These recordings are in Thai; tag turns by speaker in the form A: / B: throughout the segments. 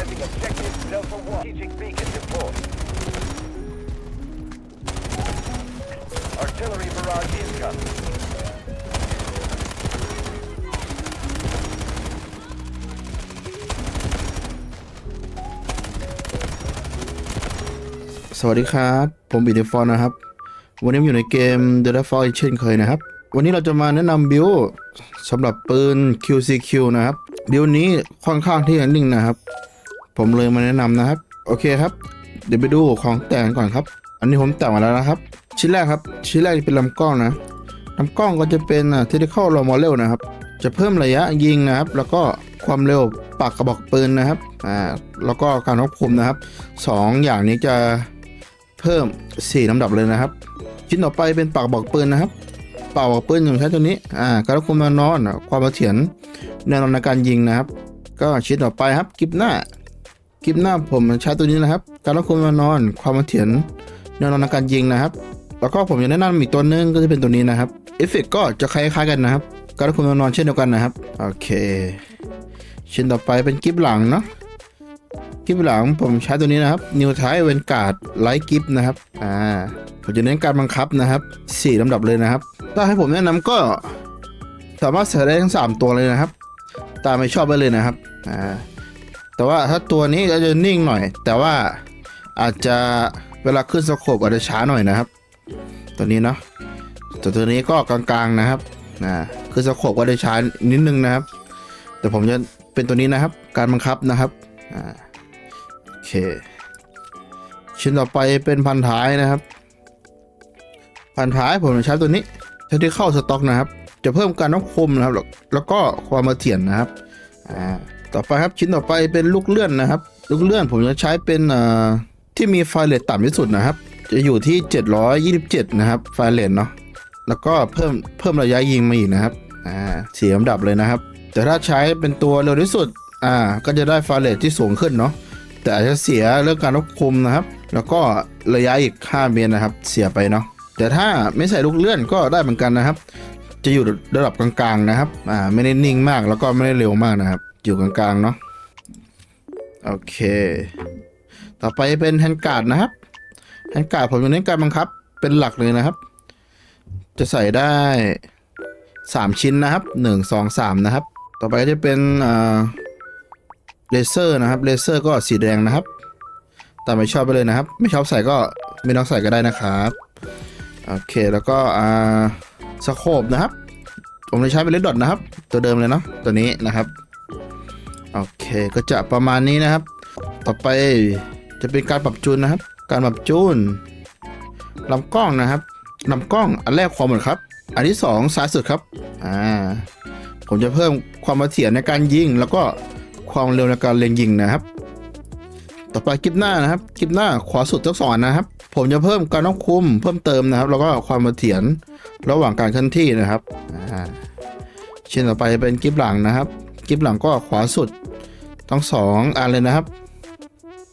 A: Neutralizing objective Delta 1. Strategic beacon deployed. Artillery barrage incoming.
B: สวัสดีครับ ผมบิดเดฟอนนะครับ วันนี้อยู่ในเกม The Last of Us เช่นเคยนะครับ วันนี้เราจะมาแนะนำบิลสำหรับปืน QCQ นะครับบิลนี้ค่อนข้างที่จะนิ่งนะครับ ผมเลยมาแนะนำนะครับ โอเคครับ เดี๋ยวไปดูของแต่งก่อนครับ อันนี้ผมแต่งมาแล้วนะครับ ชิ้นแรกครับ ชิ้นแรกเป็นลำกล้องนะลำกล้องก็จะเป็นอ่า Tactical Low Model นะครับ จะเพิ่มระยะยิงนะครับ แล้วก็ความเร็วปากกระบอกปืนนะครับ อ่า แล้วก็การควบคุมนะครับสองอย่างนี้จะเพิ่ม 4ลำดับเลยนะครับ ชิ้นต่อไปเป็นปากกระบอกปืนนะครับปากกระบอกปืนผมใช้ตัวนี้ อ่า การควบคุมแนวนอน ความเสถียรแนวนอนในการยิงนะครับ ก็ชิ้นต่อไปครับ กิฟหน้า กิฟหน้าผมใช้ตัวนี้นะครับ การควบคุมแนวนอน ความเสถียรแนวนอนในการยิงนะครับ แล้วก็ผมจะแนะนำอีกตัวหนึงก็จะเป็นตัวนี้นะครับเอฟเฟกก็จะคล้ายๆกันนะครับ การควบคุมแนวนอนเช่นเดียวกันนะครับ โอเค ชิ้นต่อไปเป็นกิฟหลังเนาะกิฟหลังผมใช้ตัวนี้นะครับนิวไทเวนการ์ดไลท์กิฟนะครับอ่าผมจะเน้นการบังคับนะครับสี่ลำดับเลยนะครับ ถ้าให้ผมแนะนำก็สามารถใส่ได้ทั้งสามตัวเลยนะครับ ตามไม่ชอบไปเลยนะครับอ่า แต่ว่าถ้าตัวนี้ก็จะนิ่งหน่อย แต่ว่าอาจจะเวลาขึ้นสโคปอาจจะช้าหน่อยนะครับ ตัวนี้เนาะแต่ตัวนี้ก็กลางๆนะครับอ่าขึ้นสโคปก็ได้ช้านิดนึงนะครับ แต่ผมจะเป็นตัวนี้นะครับ การบังคับนะครับอ่าโอเคชิ้นต่อไปเป็นพันท้ายนะครับ พันท้ายผมจะใช้ตัวนี้ถ้าที่เข้าสต็อกนะครับ จะเพิ่มการควบคุมนะครับแล้วแล้วก็ความมาเถียนนะครับอ่า ต่อไปครับชิ้นต่อไปเป็นลูกเลื่อนนะครับ ลูกเลื่อนผมจะใช้เป็นที่มีไฟเรทต่ำที่สุดนะครับ จะอยู่ที่ 727 นะครับไฟเรทเนาะแล้วก็เพิ่มเพิ่มระยะยิงมาอีกนะครับอ่าสี่ลำดับเลยนะครับ แต่ถ้าใช้เป็นตัวเร็วที่สุดอ่าก็จะได้ไฟเรทที่สูงขึ้นเนาะแต่อาจจะเสียเรื่องการควบคุมนะครับ แล้วก็ระยะอีก5เมตรนะครับ เสียไปเนาะแต่ถ้าไม่ใส่ลูกเลื่อนก็ได้เหมือนกันนะครับ จะอยู่ระดับกลางๆนะครับ อ่า ไม่ได้นิ่งมากแล้วก็ไม่ได้เร็วมากนะครับ อยู่กลางๆเนาะโอเค ต่อไปเป็นแฮนการ์ดนะครับแฮนการ์ดผมจะเน้นการบังคับ เป็นหลักเลยนะครับ จะใส่ได้ 3 ชิ้นนะครับ 1 2 3 นะครับ ต่อไปจะเป็นอ่าเลเซอร์นะครับเลเซอร์ก็สีแดงนะครับแต่ไม่ชอบไปเลยนะครับ ไม่ชอบใส่ก็ไม่ต้องใส่ก็ได้นะครับโอเคแล้วก็อ่าสโคปนะครับ ผมจะใช้เป็นเลดดอทนะครับ ตัวเดิมเลยเนาะตัวนี้นะครับ โอเคก็จะประมาณนี้นะครับ ต่อไปจะเป็นการปรับจูนนะครับ การปรับจูนลำกล้องนะครับลำกล้องอันแรกความหมดครับ อันที่สองซ้ายสุดครับอ่าผมจะเพิ่มความมาเถียรในการยิง แล้วก็ความเร็วในการเล็งยิงนะครับ ต่อไปกิฟหน้านะครับกิฟหน้าขวาสุดทั้งสองนนะครับ ผมจะเพิ่มการควบคุมเพิ่มเติมนะครับ แล้วก็ความมาเถียรระหว่างการเคลื่อนที่นะครับอ่าชิ้นต่อไปเป็นกิฟหลังนะครับกิฟหลังก็ขวาสุด ทั้งสองอันเลยนะครับ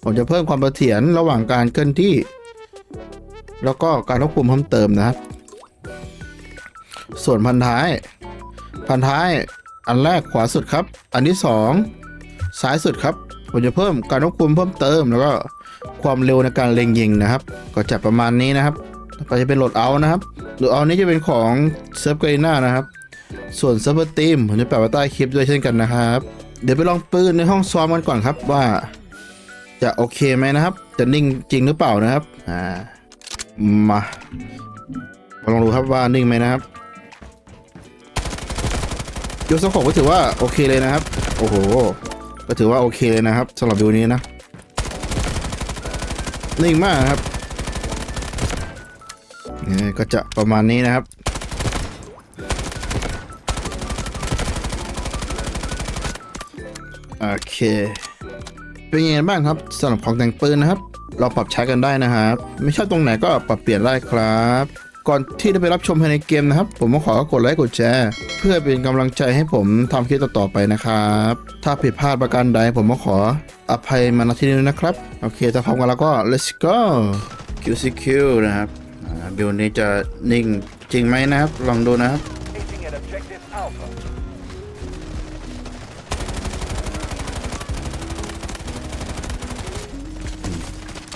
B: ผมจะเพิ่มความเสถียรระหว่างการเคลื่อนที่ แล้วก็การควบคุมเพิ่มเติมนะครับ ส่วนพันท้าย พันท้ายอันแรกขวาสุดครับ อันที่สองซ้ายสุดครับ ผมจะเพิ่มการควบคุมเพิ่มเติม แล้วก็ความเร็วในการเล็งยิงนะครับ ก็จะประมาณนี้นะครับต่อไปจะเป็นโหลดเอานะครับโหลดเอานี้จะเป็นของเซิร์ฟเกรน่านะครับ ส่วนเซิร์ฟเวอร์ทีมผมจะแปะไว้ใต้คลิปด้วยเช่นกันนะครับ เดี๋ยวไปลองปืนในห้องซ้อมกันก่อนครับว่า จะโอเคไหมนะครับ จะนิ่งจริงหรือเปล่านะครับ อ่า มามาลองดูครับว่านิ่งไหมนะครับยกสโคปก็ถือว่าโอเคเลยนะครับ โอ้โห ก็ถือว่าโอเคเลยนะครับสำหรับวิวนี้นะ นิ่งมากครับนี่ก็จะประมาณนี้นะครับ โอเค เป็นยังไงบ้างครับสำหรับของแต่งปืนนะครับ เราปรับใช้กันได้นะครับ ไม่ชอบตรงไหนก็ปรับเปลี่ยนได้ครับก่อนที่จะไปรับชมภายในเกมนะครับ ผมก็ขอกดไลค์กดแชร์ เพื่อเป็นกำลังใจให้ผมทำคลิปต่อๆไปนะครับ ถ้าผิดพลาดประการใดผมก็ขออภัยมาณที่นี้นะครับ โอเคถ้าพร้อมกันแล้วก็ let's go QCQ นะครับอ่าบิลนี้จะนิ่งจริงไหมนะครับ ลองดูนะครับ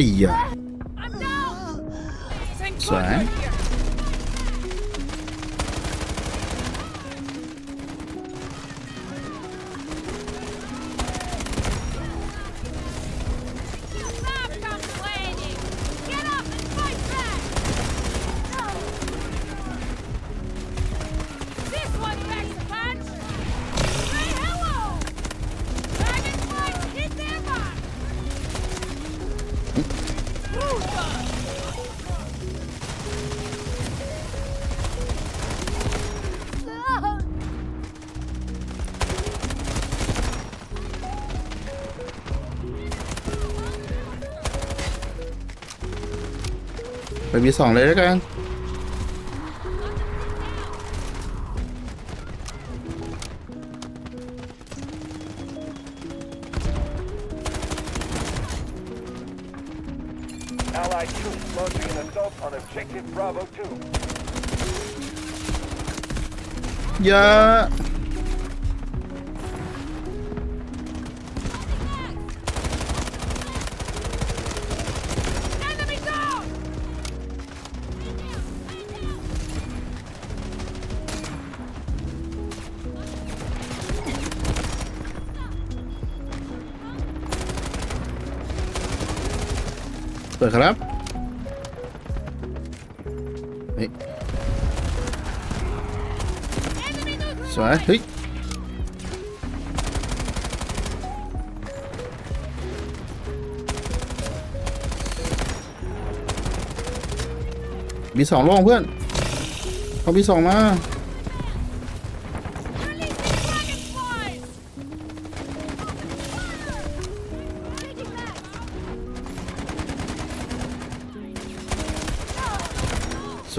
B: อีอะ มีสองเลยแล้วกัน
A: Allied troops launching an assault on objective Bravo 2.
B: อย่ ปิดครับเฮ้ยสวยเฮ้ยมีสองโล่งเพื่อนเอามีสองมา ส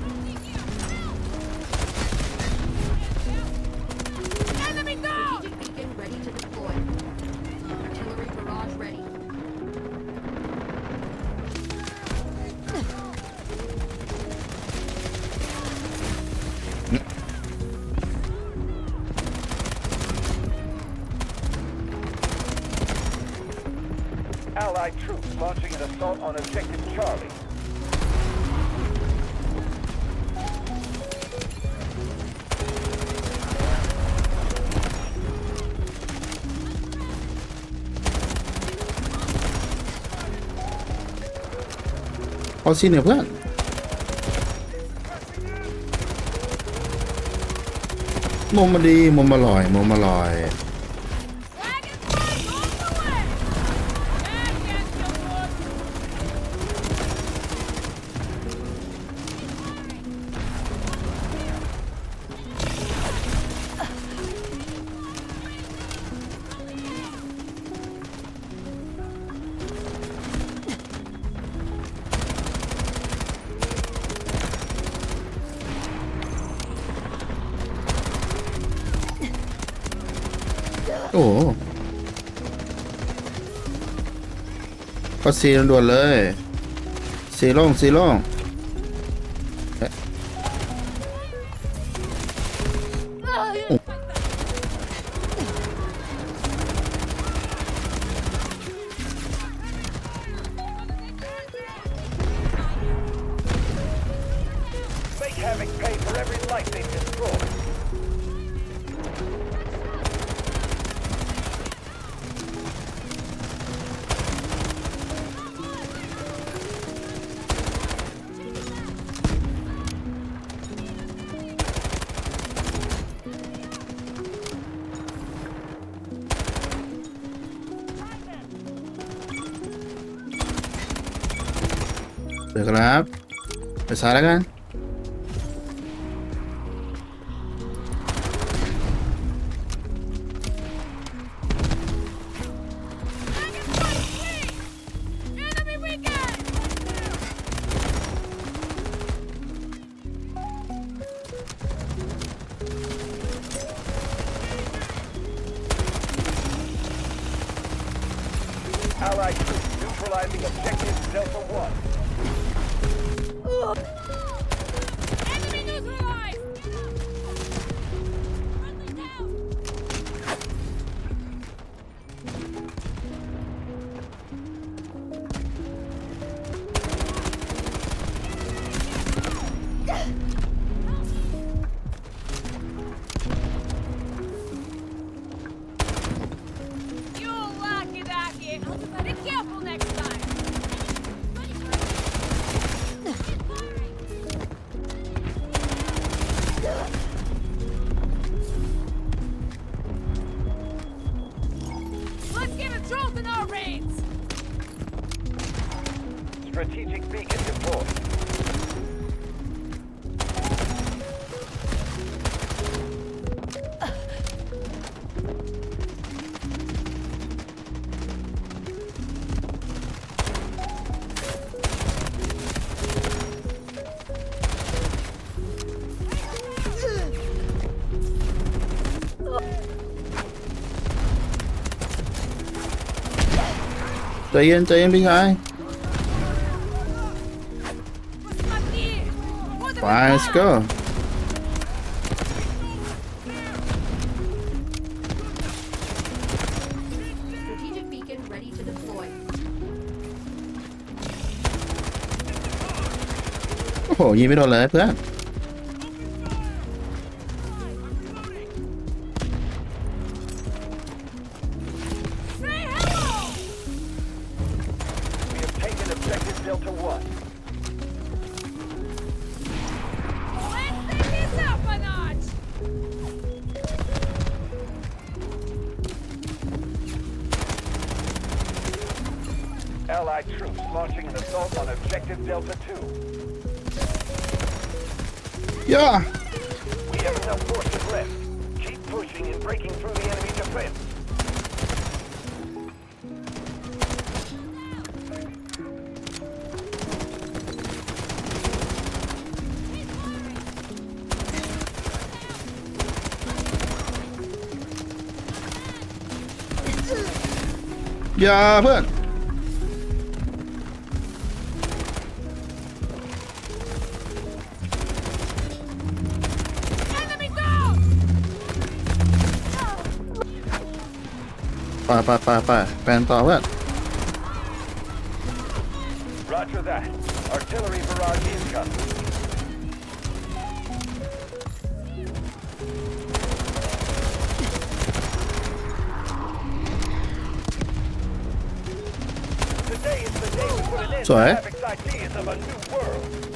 A: launching an assault on objective Charlie.
B: เอาซินเนี่ยเพื่อนมุมมาดีมุมมาลอยมุมมาลอย ก็ซีด่วนๆเลยซีล่งซีล่ง เดี๋ยวครับไปซ้ายแล้วกัน
C: Enemy weekend!
A: Allied troops neutralizing objective Delta 1.
C: Enemy
B: ใจเย็นใจเย็นพี่ชาย
D: ไปสก
B: โอ้โหยิงไม่โดนเลยเพื่อน
A: forces left. Keep pushing and breaking through the enemy defense.
B: Dạ, อ ไปไปไปไปแปลนต่อเพื่อน
A: Roger that. Artillery barrage incoming. Today is the day we put an end to
B: Sorry?
A: Havoc's ideas of a new world.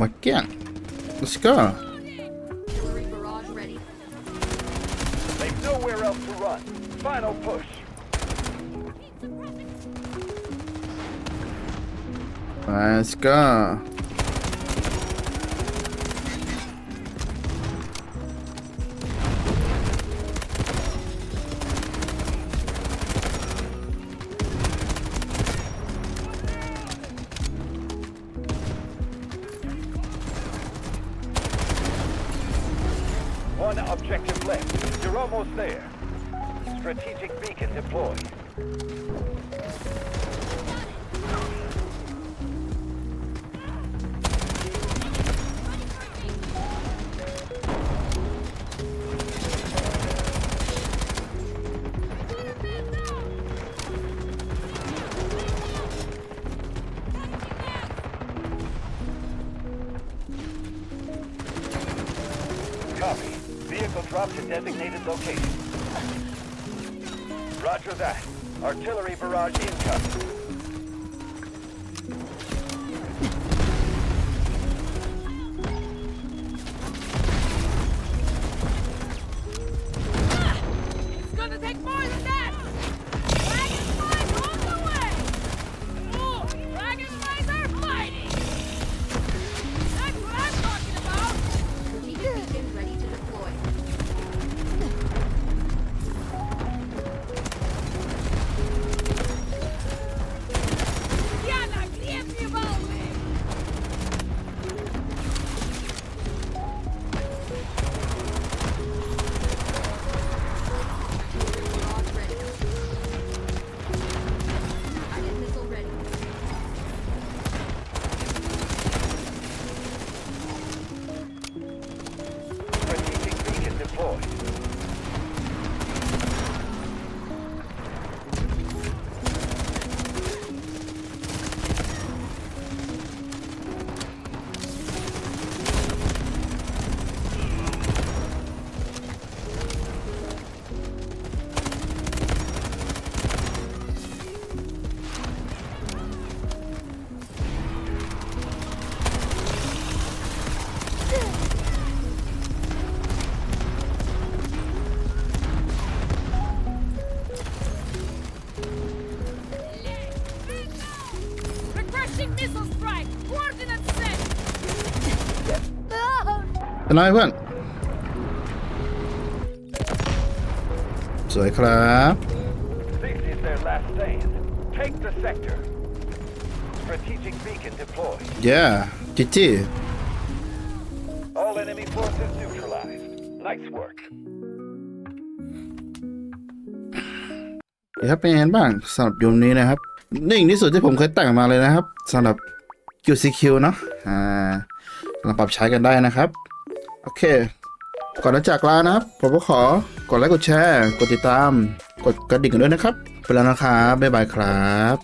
B: มาเกี้ยง let's go
D: Artillery barrage ready.
A: They've nowhere else to run. Final push.
B: let's go
A: You're almost there. Strategic beacon deployed. Roger that. Artillery barrage incoming.
B: นไรเพื่อน สวยครับ
A: This is their last stand. Take the sector. Strategic beacon deployed.
B: yeah จิจิ
A: All enemy forces neutralized. Nice work.
B: เดี๋ยวครับเป็นยังไงบ้างสำหรับยูนนี้นะครับ นิ่งที่สุดที่ผมเคยแต่งมาเลยนะครับสำหรับ QCQ เนาะอ่าลองปรับใช้กันได้นะครับ โอเค ก่อนจะจากลานะครับ ผมก็ขอกดไลค์กดแชร์ กดติดตาม กดกระดิ่งกันด้วยนะครับ ไปแล้วนะครับบ๊ายบายครับ